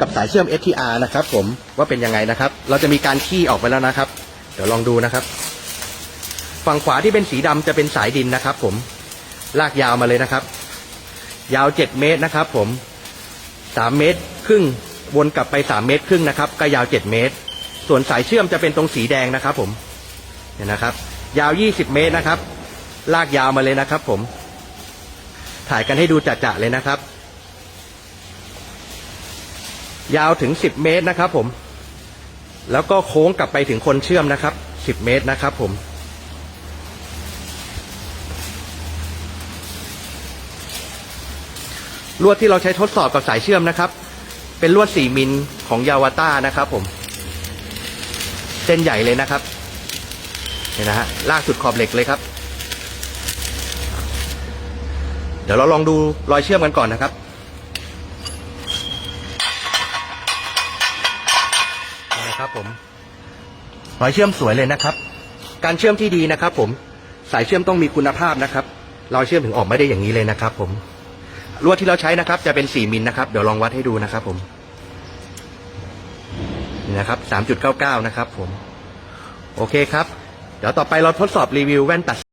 กับสายเชื่อม STR นะครับผมว่าเป็นยังไงนะครับ เราจะมีการขี้ออกไปแล้วนะครับ เดี๋ยวลองดูนะครับ ฝั่งขวาที่เป็นสีดำจะเป็นสายดินนะครับ ผมลากยาวมาเลยนะครับ ยาว7เมตรนะครับ ผม3เมตรครึ่งวนกลับไป3เมตรครึ่งนะครับ ก็ยาว7เมตร ส่วนสายเชื่อมจะเป็นตรงสีแดงนะครับ ผมเนี่ยนะครับ ยาว20เมตรนะครับ ลากยาวมาเลยนะครับ ผม ถ่ายกันให้ดูจะๆเลยนะครับ ยาวถึง 10 เมตรนะครับ ผม แล้วก็โค้งกลับไปถึงคนเชื่อมนะครับ 10 เมตรนะครับ ผม ลวดที่เราใช้ทดสอบกับสายเชื่อมนะครับ เป็นลวด 4 มิลของยาวาต้านะครับ ผม เส้นใหญ่เลยนะครับเนี่ยนะฮะลากสุดขอบเหล็กเลยครับ เดี๋ยวเราลองดูรอยเชื่อมกันก่อนนะครับ นะครับผมรอยเชื่อมสวยเลยนะครับ การเชื่อมที่ดีนะครับ ผมสายเชื่อมต้องมีคุณภาพนะครับรอยเชื่อมถึงออกไม่ได้อย่างนี้เลยนะครับ ผมลวดที่เราใช้นะครับ จะเป็น4มิลนะครับเดี๋ยวลองวัดให้ดูนะครับ ผมนี่นะครับ3.99นะครับ ผม โอเคครับ เดี๋ยวต่อไปเราทดสอบรีวิวแว่นตัด